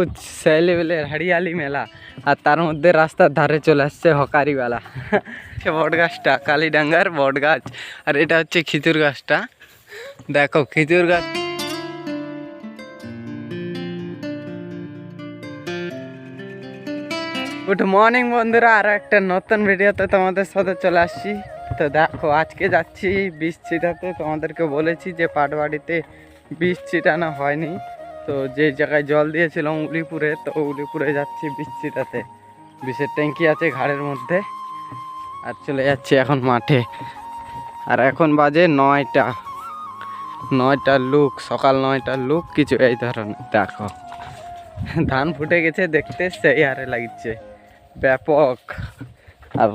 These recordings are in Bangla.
সবুজ সেই লেভেলের হরিয়ালি মেলা, আর তার মধ্যে রাস্তার ধারে চলে আসছে হকারিওয়ালা। বট গাছটা, কালীডাঙ্গার বট গাছ, আর এটা হচ্ছে খিচুর গাছটা। দেখো, খিচুর গাছ। গুড মর্নিং বন্ধুরা আরও একটা নতুন ভিডিওতে তোমাদের সাথে চলে আসছি। তো দেখো, আজকে যাচ্ছি বীজ ছিটাতে। তোমাদেরকে বলেছি যে পাটবাড়িতে বীজ ছিটানো হয়নি। তো যে জায়গায় জল দিয়েছিলাম উলিপুরে, তো উলিপুরে যাচ্ছি বীজ ছিটাতে বিষের ট্যাঙ্কি আছে ঘাড়ের মধ্যে। আর চলে যাচ্ছি এখন মাঠে। আর এখন বাজে নয়টা। নয়টার লুক, সকাল নয়টার লুক, কিছু এই ধরনের। দেখো, ধান ফুটে গেছে দেখতে, সেই হারে লাগছে। ব্যাপক। আর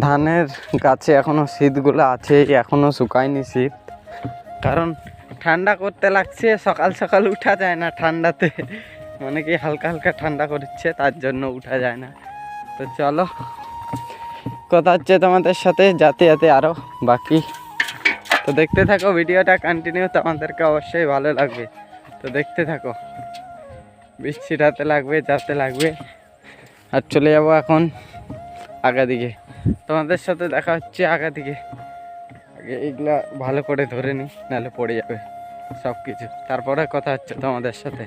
ধানের গাছে এখনও শীতগুলো আছে এখনও শুকায়নি শীত। কারণ ঠান্ডা করতে লাগছে, সকাল সকাল উঠা যায় না ঠান্ডাতে। মানে কি হালকা হালকা ঠান্ডা করছে, তার জন্য উঠা যায় না। তো চলো, কথা হচ্ছে তোমাদের সাথে, যাতে যাতে আরও বাকি। তো দেখতে থাকো, ভিডিওটা কন্টিনিউ তোমাদেরকে অবশ্যই ভালো লাগবে। তো দেখতে থাকো বৃষ্টিটাতে লাগবে, যাতে লাগবে। আর চলে যাব এখন আগা দিকে। তোমাদের সাথে দেখা হচ্ছে আগা দিকে। আগে এইগুলা ভালো করে ধরে নি, নাহলে পড়ে যাবে। সব কিছু তারপরে কথা হচ্ছে তোমাদের সাথে।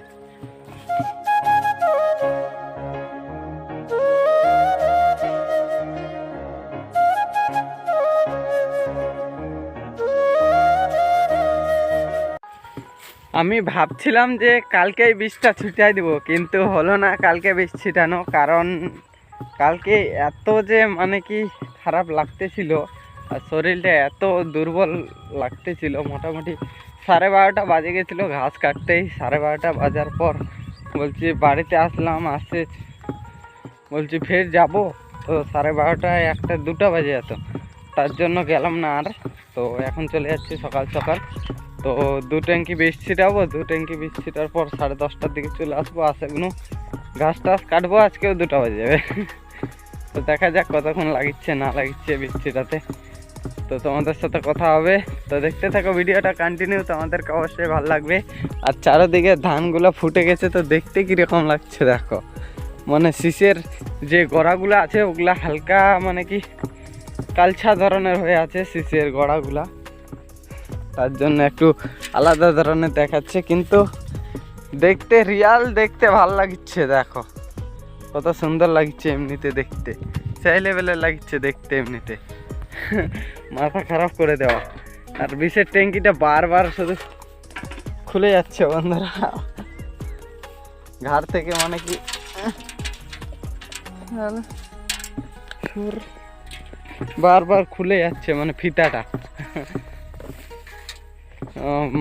আমি ভাবছিলাম যে কালকেই বীজটা ছিটাই দিব, কিন্তু হলো না কালকে বীজ ছিটানো, কারণ কালকে এত যে মানে কি খারাপ লাগতেছিল, আর শরীরটা এত দুর্বল লাগতেছিল, মোটামুটি সাড়ে বারোটা বাজে গেছিল, ঘাস কাটতেই সাড়ে বারোটা বাজার পর বলছি, বাড়িতে আসলাম, আসে বলছি, ফের যাব। তো সাড়ে বারোটায় একটা দুটো বাজে যেত তার জন্য গেলাম না আর। তো এখন চলে যাচ্ছি সকাল সকাল। তো দু ট্যাঙ্কি বীজ ছিটাবো। দু ট্যাঙ্কি বীজ ছিটার পর সাড়ে দশটার দিকে চলে আসব আসাগুলো ঘাস টাস কাটবো, আজকেও দুটো বাজে যাবে। তো দেখা যাক কতক্ষণ লাগিচ্ছে, না লাগিচ্ছে বীজ ছিটাতে। তো তোমাদের সাথে কথা হবে। তো দেখতে থাকো ভিডিওটা কন্টিনিউ তোমাদেরকে অবশ্যই ভালো লাগবে। আর চারোদিকে ধানগুলো ফুটে গেছে, তো দেখতে কীরকম লাগছে দেখো। মানে শীষের যে গোড়াগুলো আছে, ওগুলা হালকা মানে কি কালছা ধরনের হয়ে আছে শীষের গোড়াগুলা। তার জন্য একটু আলাদা ধরনের দেখাচ্ছে, কিন্তু দেখতে রিয়াল দেখতে ভালো লাগছে দেখো। কত সুন্দর লাগছে এমনিতে দেখতে। সেই লেভেলের লাগছে দেখতে এমনিতে। মাথা খারাপ করে দেওয়া। আর বিষের ট্যাঙ্কিটা বারবার শুধু খুলে যাচ্ছে বন্ধুরা। ঘাট থেকে মানে কি? বারবার খুলে যাচ্ছে মানে ফিতাটা।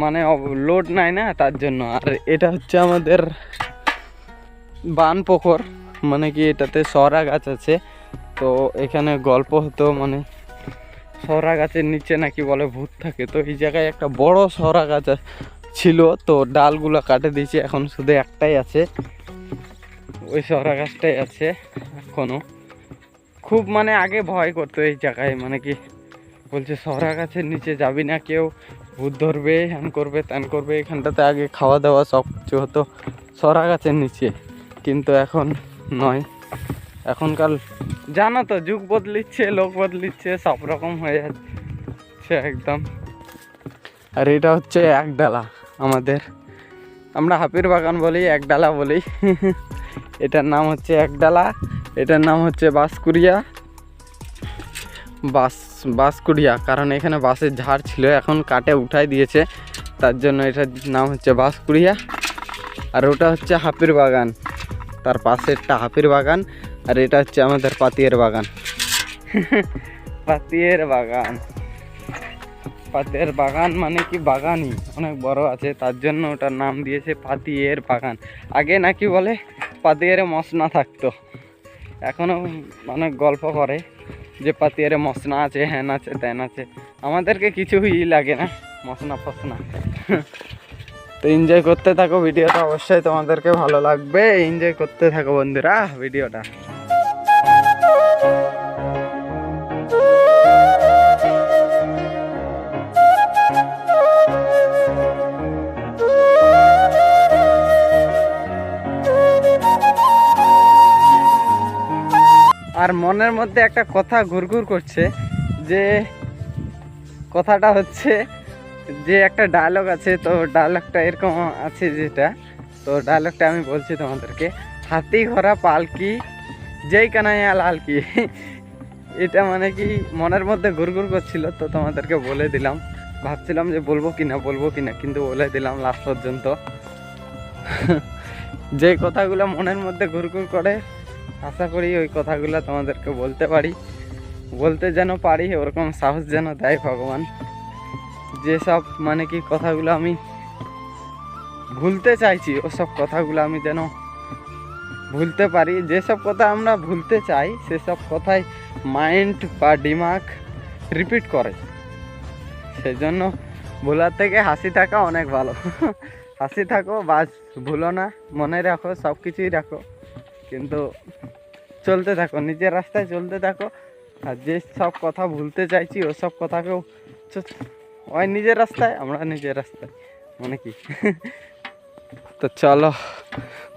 মানে লোড নাই না তার জন্য। আর এটা হচ্ছে আমাদের বান পুকুর মানে কি এটাতে সরা গাছ আছে। তো এখানে গল্প হতো মানে সরা গাছের নিচে নাকি বলে ভূত থাকে। তো এই জায়গায় একটা বড় সরা গাছ ছিল, তো ডালগুলো কাটে দিয়েছে, এখন শুধু একটাই আছে। ওই সরা গাছটাই আছে এখনও। খুব মানে আগে ভয় করতো এই জায়গায় মানে কি বলছে, সরা গাছের নিচে যাবি না, কেউ ভূত ধরবে হ্যান করবে ত্যান করবে, এখানটাতে আগে খাওয়া দাওয়া সব কিছু হতো সরা গাছের নিচে। কিন্তু এখন নয়। এখনকার জানো তো যুগ বদলিচ্ছে লোক বদলিচ্ছে সব রকম হয়ে যাচ্ছে একদম। আর এটা হচ্ছে এক ডালা আমাদের। আমরা হাপির বাগান বলি এক ডালা বলি। এটার নাম হচ্ছে এক ডালা এটার নাম হচ্ছে বাঁশকুড়িয়া। বাস বাঁশকুড়িয়া কারণ এখানে বাঁশের ঝাড় ছিল এখন কাটে উঠাই দিয়েছে। তার জন্য এটার নাম হচ্ছে বাঁশকুড়িয়া। আর ওটা হচ্ছে হাপির বাগান। তার পাশেরটা হাপির বাগান। আর এটা হচ্ছে আমাদের পাতিয়ের বাগান। পাতিয়ের বাগান। পাতিয়ের বাগান মানে কি বাগানই? অনেক বড় আছে, তার জন্য ওটার নাম দিয়েছে পাতিয়ের বাগান। আগে নাকি বলে পাতিয়ের মশনা থাকতো। এখনও অনেক গল্প করে যে পাতিয়ারে মশনা আছে, হ্যান আছে, ত্যান আছে। আমাদেরকে কিছুই লাগে না মশনা ফসনা তো এনজয় করতে থাকো ভিডিওটা, অবশ্যই তোমাদেরকে ভালো লাগবে। এনজয় করতে থাকো বন্ধুরা ভিডিওটা। আর মনের মধ্যে একটা কথা ঘুরঘুর করছে যে কথাটা হচ্ছে যে একটা ডায়লগ আছে, তো ডায়লগটা এরকম আছে যেটা। তো ডায়লগটা আমি বলছি তোমাদেরকে। হাতি ঘোড়া পালকি যেই কানাইয়া লাল কি? এটা মানে কি মনের মধ্যে ঘুরঘুর করছিল, তো তোমাদেরকে বলে দিলাম। ভাবছিলাম যে বলব কিনা বলব কিনা, কিন্তু বলে দিলাম লাস্ট পর্যন্ত। যে কথাগুলো মনের মধ্যে ঘুরঘুর করে, আশা করি ওই কথাগুলো তোমাদেরকে বলতে পারি। বলতে যেন পারি, ওরকম সাহস যেন দেয় ভগবান। যেসব মানে কি কথাগুলো আমি ভুলতে চাইছি, ওসব কথাগুলো আমি যেন ভুলতে পারি। যেসব কথা আমরা ভুলতে চাই, সেসব কথাই মাইন্ড বা ডিমাগ রিপিট করে। সেজন্য ভোলার থেকে হাসি থাকা অনেক ভালো। হাসি থাকো বাস ভুলো না। মনে রাখো, সব কিছুই রাখো। কিন্তু চলতে থাকো, নিজের রাস্তায় চলতে থাকো। আর যে সব কথা ভুলতে চাইছি, ওসব কথাকেও ওই নিজের রাস্তায়, আমরা নিজের রাস্তায়। মানে কি? তো চলো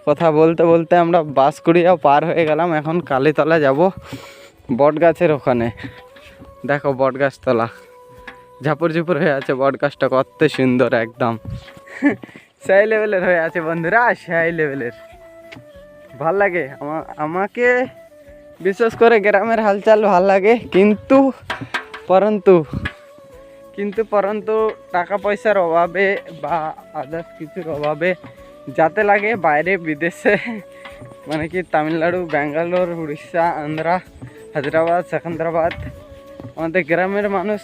কথা বলতে বলতে আমরা বাঁশকুড়িয়াও পার হয়ে গেলাম। এখন কালীতলা যাব বট গাছের ওখানে। দেখো বট গাছতলা ঝাপুর ঝুপুর হয়ে আছে বট গাছটা কত সুন্দর একদম। সেই লেভেলের হয়ে আছে বন্ধুরা, সেই লেভেলের ভালো লাগে। আমা- আমাকে বিশেষ করে গ্রামের হালচাল ভালো লাগে, কিন্তু পরন্তু কিন্তু পরন্তু টাকা পয়সার অভাবে বা আদার্স কিছুর অভাবে যাতে লাগে বাইরে বিদেশে মানে কি তামিলনাড়ু, ব্যাঙ্গালোর, উড়িষ্যা, আন্ধ্রা, হায়দ্রাবাদ, সেকেন্দ্রাবাদ। আমাদের গ্রামের মানুষ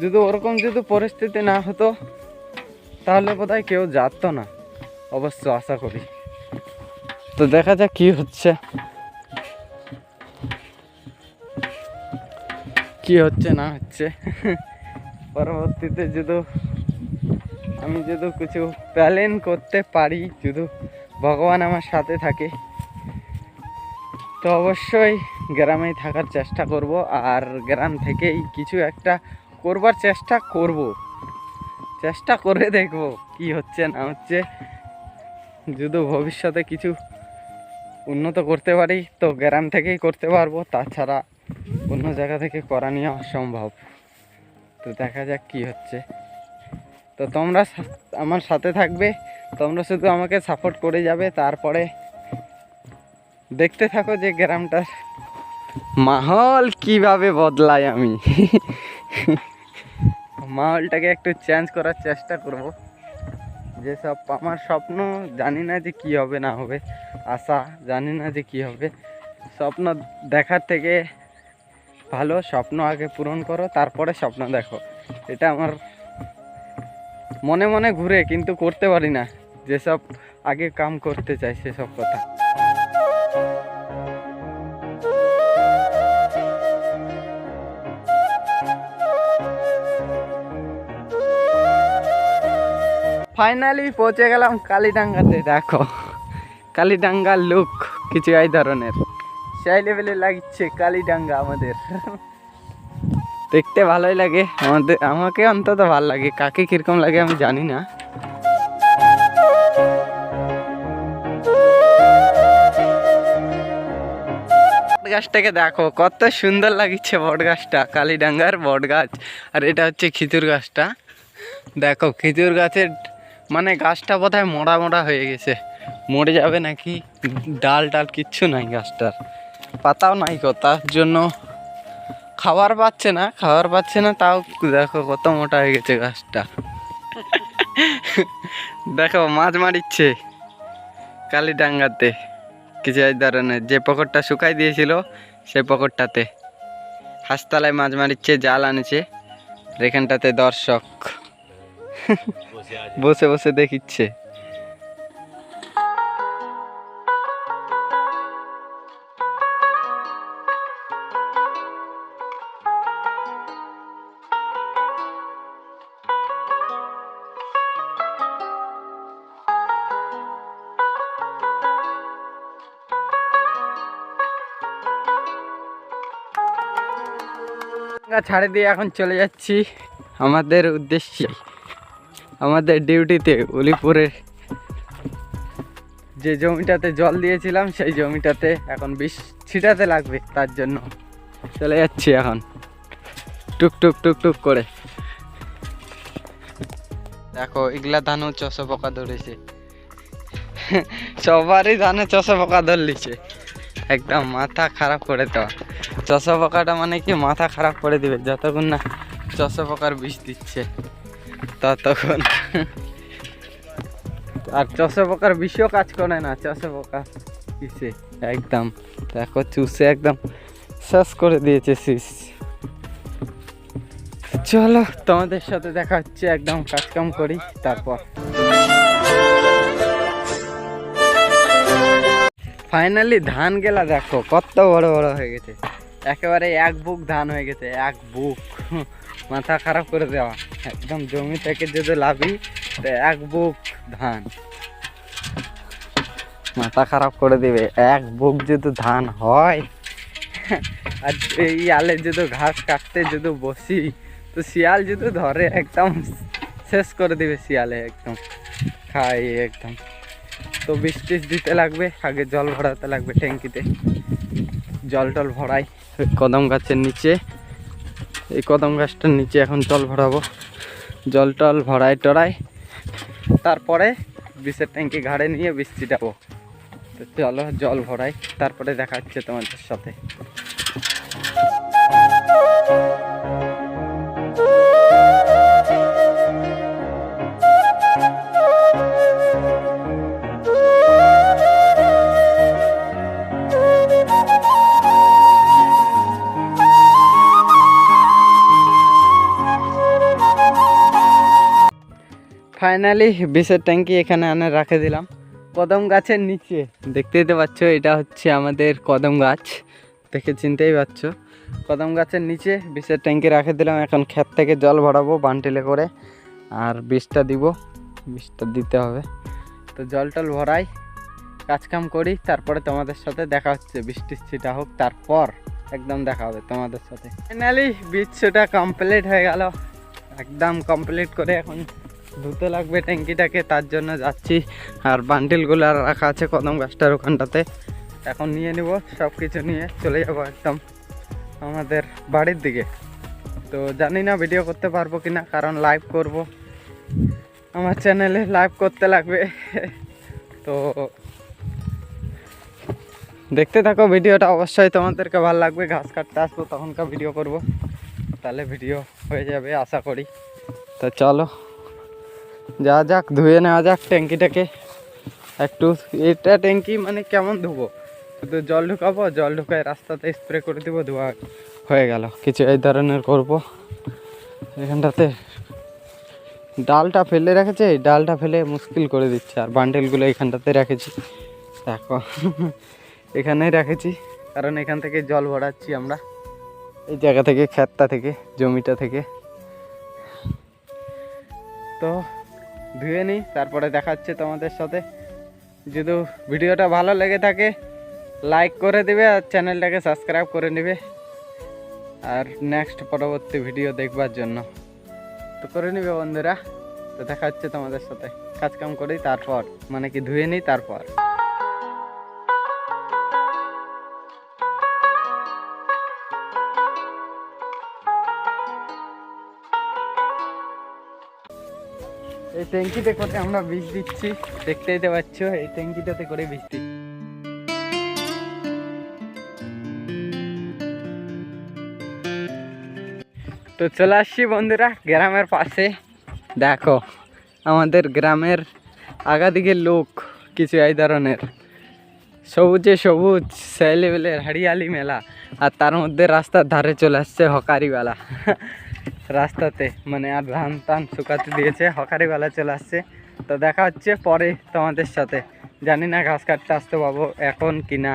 যদি ওরকম যদি পরিস্থিতি না হতো, তাহলে বোধহয় কেউ যাত না, অবশ্য আশা করি। তো দেখা যাক কি হচ্ছে। কি হচ্ছে না হচ্ছে। পরবর্তীতে যদি আমি যদি কিছু প্ল্যান করতে পারি, যদি ভগবান আমার সাথে থাকে, তো অবশ্যই গ্রামেই থাকার চেষ্টা করব আর গ্রাম থেকেই কিছু একটা করবার চেষ্টা করব। চেষ্টা করে দেখব কি হচ্ছে, না হচ্ছে। যদি ভবিষ্যতে কিছু উন্নত করতে পারি, তো গ্রাম থেকেই করতে পারব। তাছাড়া অন্য জায়গা থেকে করা নিয়ে অসম্ভব। তো দেখা যাক কি হচ্ছে। তো তোমরা আমার সাথে থাকবে। তোমরা শুধু আমাকে সাপোর্ট করে যাবে, তারপরে দেখতে থাকো যে গ্রামটার মাহল কীভাবে বদলাই আমি। মাহলটাকে একটু চেঞ্জ করার চেষ্টা করব। যেসব আমার স্বপ্ন, জানি না যে কি হবে, না হবে। আশা, জানি না যে কি হবে। স্বপ্ন দেখার থেকে ভালো, স্বপ্ন আগে পূরণ করো, তারপরে স্বপ্ন দেখো। এটা আমার মনে মনে ঘুরে, কিন্তু করতে পারি না। যেসব আগে কাম করতে চাই, সেসব কথা। ফাইনালি পৌঁছে গেলাম কালীডাঙ্গাতে, দেখো। কালীডাঙ্গার লুক কিছু এই ধরনের। সেই লেভেলে লাগছে কালীডাঙ্গা আমাদের। দেখতে ভালোই লাগে। আমাদের, আমাকে অন্তত ভালো লাগে। কাকে কীরকম লাগে আমি জানি না। গাছটাকে দেখো, কত সুন্দর লাগছে বট গাছটা কালীডাঙ্গার বট গাছ আর এটা হচ্ছে খিচুর গাছটা। দেখো খিচুর গাছের মানে গাছটা বোধহয় মোড়া মোড়া হয়ে গেছে। মরে যাবে নাকি? ডাল ডাল কিচ্ছু নাই গাছটার। পাতাও নাই কো, তার জন্য খাবার পাচ্ছে না খাবার পাচ্ছে না, তাও দেখো কত মোটা হয়ে গেছে গাছটা। দেখো, মাছ মারিচ্ছে কালীডাঙ্গাতে। কিছু এই ধরনের যে পকরটা শুকাই দিয়েছিল সেই পকরটাতে হাসতলায় মাছ মারিচ্ছে, জাল আনেছে এখানটাতে দর্শক। বসে বসে দেখিচ্ছে। ছাড়ে দিয়ে এখন চলে যাচ্ছি। আমাদের উদ্দেশ্যে, আমাদের ডিউটিতে উলিপুরের যে জমিটাতে জল দিয়েছিলাম, সেই জমিটাতে এখন বিষ ছিটাতে লাগবে তার জন্য। চলে যাচ্ছি এখন। টুক টুক টুক টুক করে। দেখো, এগুলা ধানও চষে পোকা ধরেছে। সবারই ধানে চষে পোকা ধরলিছে। একদম মাথা খারাপ করে দেওয়া। চষা পোকাটা মানে কি মাথা খারাপ করে দিবে, যতক্ষণ না চষা পোকার বিষ দিচ্ছে, ততক্ষণ। আর চষা পোকার বিষও কাজ করে না, চষা পোকা কিসে একদম। দেখো, চুষে একদম শেষ করে দিয়েছে শীষ চলো, তোমাদের সাথে দেখা হচ্ছে, একদম কাজকাম করি, তারপর। ফাইনালি ধান গেলা দেখো, কত বড় বড় হয়ে গেছে। একেবারে এক বুক ধান হয়ে গেছে, এক বুক। মাথা খারাপ করে দেওয়া। একদম জমি থেকে যদি লাভি তো এক বুক ধান। মাথা খারাপ করে দিবে, এক বুক যদি ধান হয়, আর এই আলে যদি ঘাস কাটতে যদি বসি, তো শিয়াল যদি ধরে, একদম শেষ করে দিবে শিয়ালে, একদম। খাই একদম। তো বীজ টিস দিতে লাগবে, আগে জল ভরাতে লাগবে ট্যাঙ্কিতে। জল টল ভরাই। কদম গাছের নিচে। এই কদম গাছটার নিচে এখন জল ভরাবো। জল টল ভরাই টরাই। তারপরে বিষের ট্যাঙ্কি ঘাড়ে নিয়ে বৃষ্টি তো চলো জল ভরাই। তারপরে দেখা হচ্ছে তোমাদের সাথে। ফাইনালি বিষের ট্যাঙ্কি এখানে আনে, রাখে দিলাম। কদম গাছের নিচে। দেখতেই তো পাচ্ছ, এটা হচ্ছে আমাদের কদম গাছ। দেখে চিনতেই পারছ কদম গাছের নিচে বিষের ট্যাঙ্কি রাখে দিলাম। এখন ক্ষেত থেকে জল ভরাবো বান্টিলে করে। আর বিষটা দিব। বিষটা দিতে হবে। তো জল টল ভরাই কাজকাম করি। তারপরে তোমাদের সাথে দেখা হচ্ছে। বৃষ্টির ছিটা হোক, তারপর একদম দেখা হবে তোমাদের সাথে। ফাইনালি বীজ সেটা কমপ্লিট হয়ে গেল। একদম কমপ্লিট করে এখন ধুতে লাগবে ট্যাঙ্কিটাকে, তার জন্য যাচ্ছি। আর বান্ডিলগুলো আর রাখা আছে কদম গাছটার ওখানটাতে। এখন নিয়ে নেব সব কিছু নিয়ে চলে যাব একদম আমাদের বাড়ির দিকে। তো জানি না ভিডিও করতে পারব কি না কারণ লাইভ করব। আমার চ্যানেলে লাইভ করতে লাগবে। তো দেখতে থাকো ভিডিওটা অবশ্যই তোমাদেরকে ভালো লাগবে। ঘাস কাটতে আসব, তখনকার ভিডিও করব। তাহলে ভিডিও হয়ে যাবে, আশা করি। তো চলো। যা যাক, ধুয়ে নেওয়া যাক ট্যাঙ্কিটাকে। একটু এটা ট্যাঙ্কি মানে কেমন ধুবো? শুধু জল ঢুকাবো, জল ঢুকায় রাস্তাতে স্প্রে করে দেবো, ধোয়া হয়ে গেল। কিছু এই ধরনের করব। এখানটাতে ডালটা ফেলে রেখেছে ডালটা ফেলে মুশকিল করে দিচ্ছে। আর বান্ডেলগুলো এখানটাতে রেখেছি। দেখো, এখানেই রেখেছি। কারণ এখান থেকে জল ভরাচ্ছি আমরা। এই জায়গা থেকে, ক্ষেতটা থেকে, জমিটা থেকে। তো ধুয়ে নিই, তারপরে দেখাচ্ছে তোমাদের সাথে। যদি ভিডিওটা ভালো লেগে থাকে লাইক করে দিবে আর চ্যানেলটাকে সাবস্ক্রাইব করে নেবে। আর নেক্সট পরবর্তী ভিডিও দেখবার জন্য। তো করে নিবে বন্ধুরা। তো দেখা হচ্ছে তোমাদের সাথে। কাজকাম করি, তারপর। মানে কি ধুয়ে নিই, তারপর। এই ট্যাঙ্কিতে করে আমরা বীজ দিচ্ছি। দেখতেই তো পাচ্ছ, এই ট্যাঙ্কিটাতে করে বীজ দিচ্ছি। তো চলে আসছি বন্ধুরা গ্রামের পাশে। দেখো, আমাদের গ্রামের আগাদিকে লোক কিছু এই ধরনের। সবুজে সবুজ সেই লেভেলের হরিয়ালি মেলা। আর তার মধ্যে রাস্তার ধারে চলে আসছে হকারিওয়ালা। রাস্তাতে মানে আর ধান টান শুকাতে দিয়েছে, হকারিওয়ালা চলে আসছে। তো দেখা হচ্ছে পরে তোমাদের সাথে। জানি না ঘাস কাটতে আসতে পাবো এখন কি না।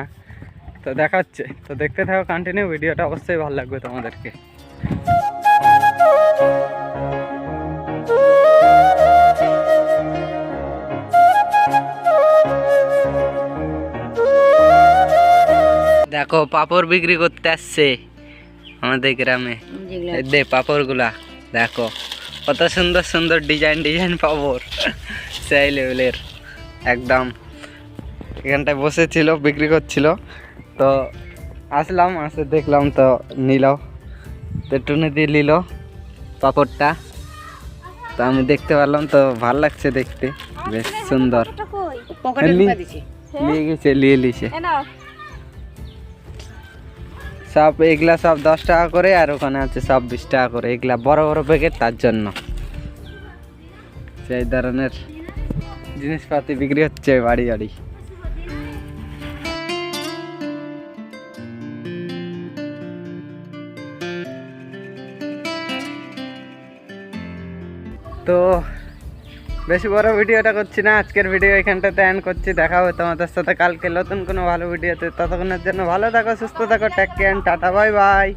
তো দেখা হচ্ছে। তো দেখতে থাকো কন্টিনিউ ভিডিওটা অবশ্যই ভালো লাগবে তোমাদেরকে। দেখো পাপড় বিক্রি করতে আসছে আমাদের গ্রামে। দে পাপড়গুলা দেখো। কত সুন্দর সুন্দর ডিজাইন ডিজাইন পাপড়। সেই লেভেলের একদম। এখানটায় বসেছিল বিক্রি করছিল। তো আসলাম আসে দেখলাম তো নিল। তো টুনে দিয়ে নিল পাপড়টা। তো আমি দেখতে পারলাম তো ভালো লাগছে দেখতে। বেশ সুন্দর। নিয়ে গেছে নিয়ে নাও। সব এগুলা সব দশ টাকা করে আর ওখানে আছে সব বিশ টাকা করে। এগুলা বড় বড় প্যাকেট তার জন্য। সেই ধরনের জিনিসপাতি বিক্রি হচ্ছে বাড়ি বাড়ি। তো বেশি বড় ভিডিওটা করছি না, আজকের ভিডিও এখানটাতে অ্যান্ড করছি দেখা হবে তোমাদের সাথে। কালকে নতুন কোনো ভালো ভিডিওতে, ততক্ষণের জন্য ভালো থাকো, সুস্থ থাকো take care tata bye bye